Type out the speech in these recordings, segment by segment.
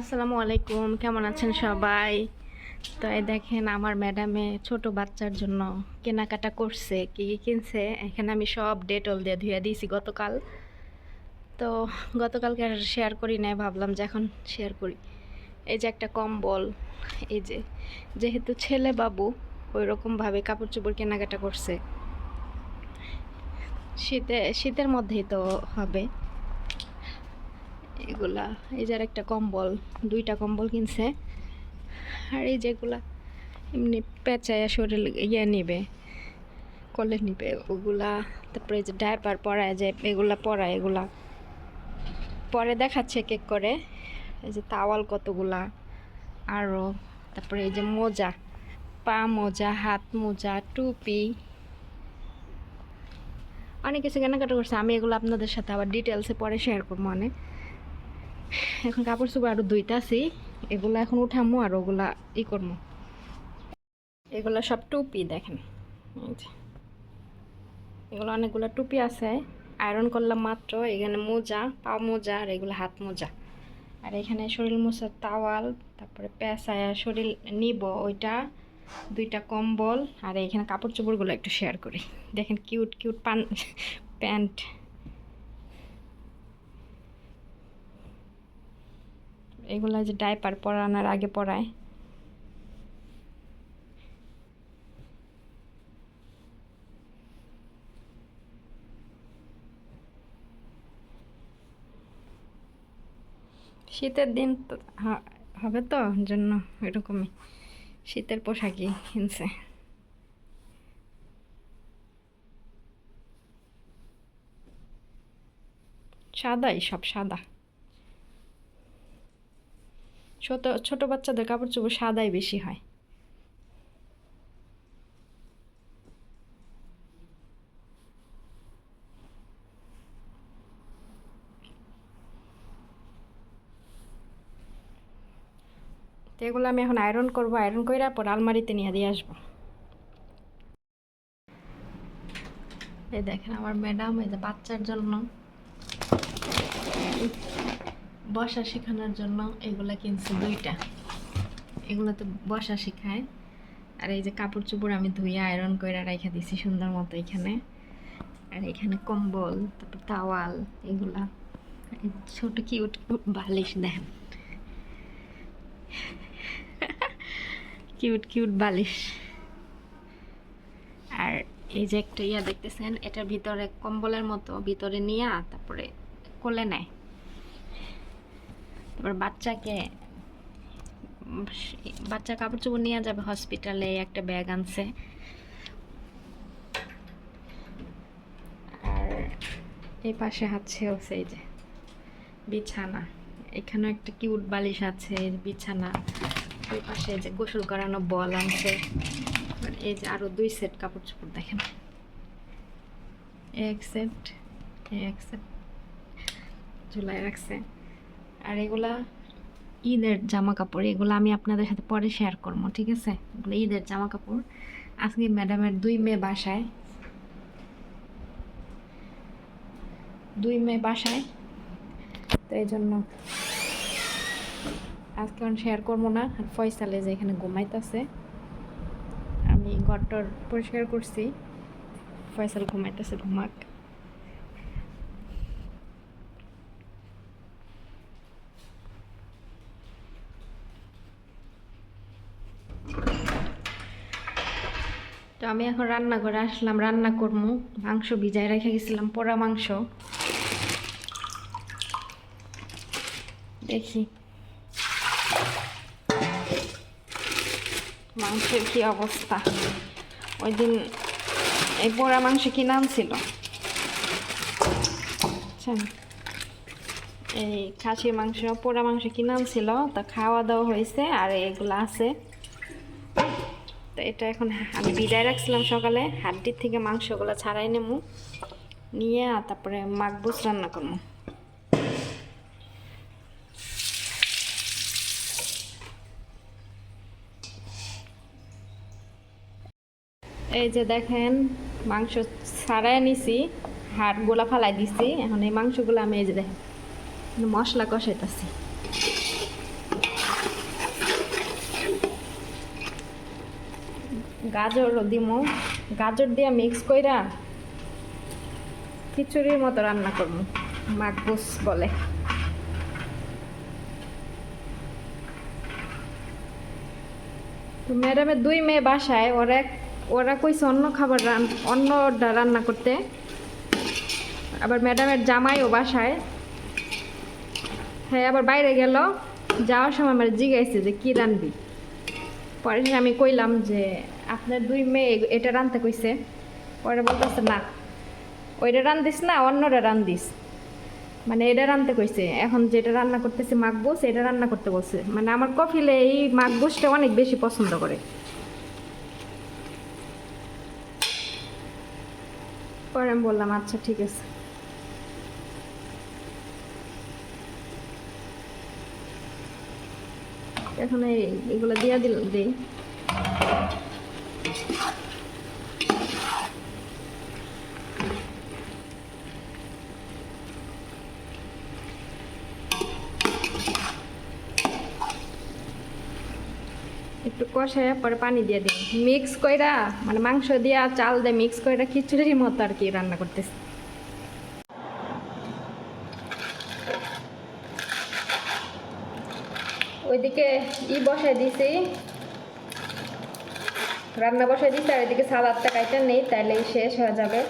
আসসালামু আলাইকুম, কেমন আছেন সবাই? তো এই দেখেন আমার ম্যাডামে ছোট বাচ্চার জন্য কেনাকাটা করছে, কি কি কিনছে। এখানে আমি সব ডেটল দিয়ে ধুয়ে দিয়েছি গতকাল। তো গতকালকে আর শেয়ার করি নাই, ভাবলাম যে এখন শেয়ার করি। এই যে একটা কম্বল, এই যে যেহেতু ছেলে বাবু ওই রকমভাবে কাপড় চোপড় কেনাকাটা করছে। শীতে, শীতের মধ্যেই তো হবে। এগুলা, এই যে আর একটা কম্বল, দুইটা কম্বল কিনছে। আর এই যেগুলা এমনি পেঁচায় শরীর ইয়ে নিবে কলে নিবে, ওগুলা, তারপরে যে ডায়পার পরায় যে এগুলা পরায়, এগুলা। পরে দেখাচ্ছে কেক করে, এই যে তাওয়াল কতগুলা আরও তারপরে এই যে মোজা, পা মোজা, হাত মোজা, টুপি। অনেক কিছু কেনাকাটা করছে, আমি এগুলো আপনাদের সাথে আবার ডিটেলসে পরে শেয়ার করব অনেক। এখন কাপড় চোপড় আরও ধুইতাছি এগুলো এখন উঠামো আর ওগুলা ই করব এগুলো সব টুপি দেখেন। এগুলো অনেকগুলো টুপি আছে। আয়রন করলাম মাত্র, এখানে মোজা পা মোজা আর এগুলো হাত মোজা। আর এখানে শরীর মোছার তাওয়াল, তারপরে পেঁচায় শরীর নিব ওইটা, দুইটা কম্বল, আর এখানে কাপড় চোপড়গুলো একটু শেয়ার করি। দেখেন কিউট কিউট পান প্যান্ট এগুলো যে ডাইপার পরানোর আগে পরায়। শীতের দিন তো হবে তো জন্য এরকমই। শীতের পোশাকই কিনছে। সাদাই সব সাদা। ছোট ছোট বাচ্চাদের কাপড় চোপড় সাদাই বেশি হয়। তো এগুলো আমি এখন আয়রন করব আয়রন করে পর আলমারিতে নিয়ে দিয়ে আসব। এই দেখেন আমার ম্যাডাম এই যে বাচ্চার জন্য। বসা শেখানোর জন্য এগুলা কিনছি দুইটা। এগুলো তো বসা শেখায়। আর এই যে কাপড় চোপড় আমি ধুয়ে আয়রন করে রেখে দিছি সুন্দর মতো এখানে। আর এখানে কম্বল, তারপর তাওয়াল এগুলা। ছোট কিউট বালিশ, দেখেন। কিউট কিউট বালিশ। আর এই যে একটা ইয়া দেখতেছেন, এটার ভিতরে কম্বলের মতো ভিতরে নিয়ে তারপরে কোলে নেয়। তারপর বাচ্চাকে, বাচ্চা কাপড় চোপড় নিয়ে যাবে হসপিটালে একটা ব্যাগ আনছে। আর এই পাশে আছে হচ্ছে এই যে বিছানা। এখানেও একটা কিউট বালিশ আছে বিছানা। ওই পাশে যে গোসল করানো বল আনছে। এই যে আরও দুই সেট কাপড় চোপড় দেখেন। এক সেট এক সেট ঝুলাই রাখছে। আর এগুলা ঈদের জামা কাপড় এগুলো আমি আপনাদের সাথে পরে শেয়ার করব, ঠিক আছে? এগুলো ঈদের জামা কাপড় আজকে ম্যাডামের দুই মেয়ে বাসায়। দুই মেয়ে বাসায়। তো এই জন্য আজকে আমি শেয়ার করব না। আর ফয়সালে যে এখানে ঘুমাইতেছে, আমি ঘরটর পরিষ্কার করছি। ফয়সাল ঘুমাইতেছে ঘুমাক তো আমি এখন রান্না করে আসলাম, রান্না করব মাংস ভিজায় রেখে গেছিলাম, পোড়া মাংস। দেখি। মাংসের কি অবস্থা? ওই দিন এই পোড়া মাংস কি নাম ছিল এই খাসির মাংস, পোড়া মাংস কি নাম ছিল তা খাওয়া দাওয়া হয়েছে, আর এগুলো আছে। তো এটা এখন আমি বিদায় রাখছিলাম সকালে। হাড্ডির থেকে মাংসগুলো ছাড়াই নেব। নিয়ে তারপরে মাকবুস রান্না করব। এই যে দেখেন, মাংস ছাড়াই নিছি হাড়গুলা ফালাই দিছি। এখন এই মাংসগুলো আমি এই যে দেখেন, মশলা কষাইতেছি। গাজর দিমু। গাজর দিয়ে মিক্স কইরা খিচুড়ির মতো রান্না করব মাকবুস বলে। ম্যাডামের দুই মেয়ে বাসায়, ওরা ওরা কইছে অন্য খাবার রান অন্যটা রান্না করতে। আবার ম্যাডামের জামাইও বাসায়। হ্যাঁ আবার বাইরে গেল। যাওয়ার সময় আমার জিজ্ঞাসছে যে কি রানবি? পরে আমি কইলাম যে আপনার দুই মেয়ে এটা রানতে কইছে, ওরা বলতেছে না ওইটা রান দিস না অন্যটা রান্দিস। মানে এটা রানতে কইছে, এখন যেটা রান্না করতেছে মাকবুস এটা রান্না করতে বলছে। মানে আমার কফিলে এই মাকবুসটা অনেক বেশি পছন্দ করে। পরে আমি বললাম আচ্ছা ঠিক আছে। এখন এই এগুলো দিয়া দিল দিই। কষায় পরে পানি দিয়ে দিই। মিক্স কইরা মানে মাংস দিয়া চাল দিয়ে মিক্স কইরা খিচুড়ির মতো আর কি রান্না করতেছি। ওইদিকে ই বসাই দিছি। রান্না বসাই দিছি আর এদিকে সালাদটা কাইটা নেই তাইলে শেষ হয়ে যাবে।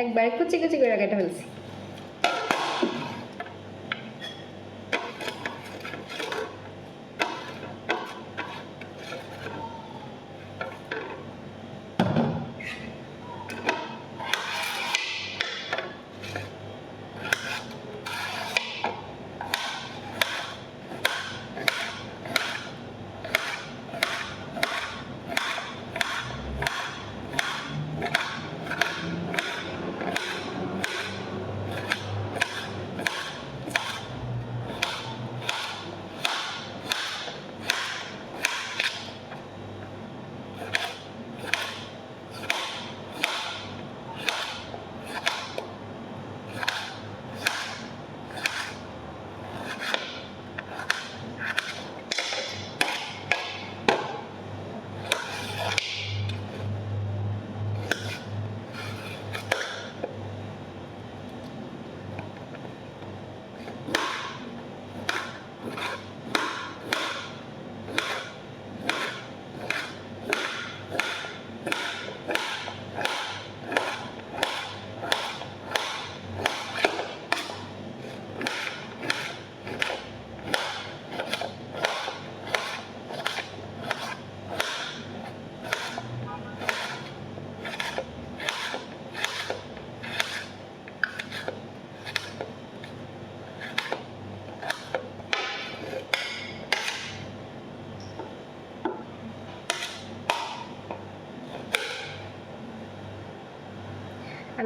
একবার কুচি কুচি করে কেটে ফেলছি।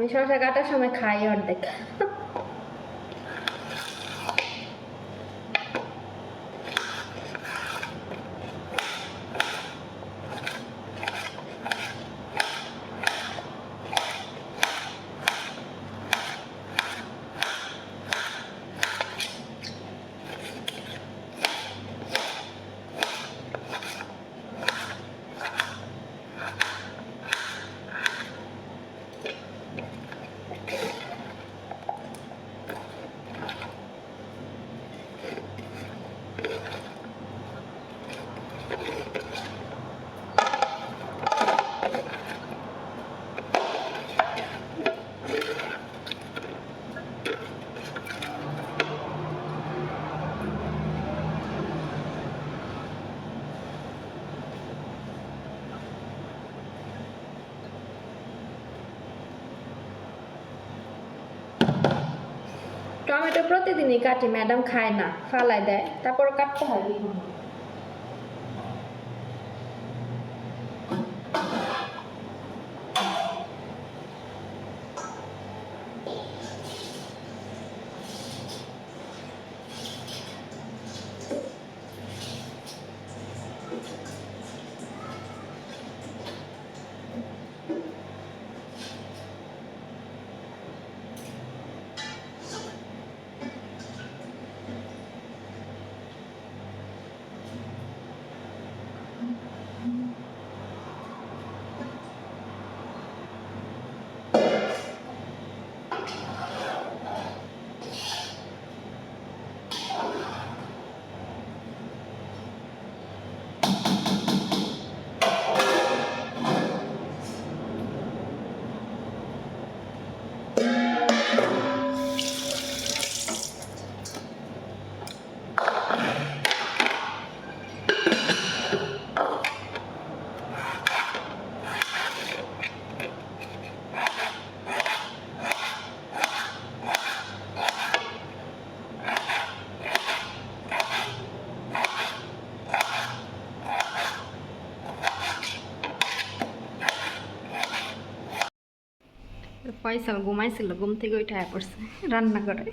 আমি শশা কাটার সময় খাই অর্ধেক। টমেটো প্রতিদিনই কাটি ম্যাডাম খায় না ফালাই দেয় তারপর কাটতে হয়। ফয়সাল ঘুমাইছিল ঘুম থেকে উঠে পড়ছে রান্না করে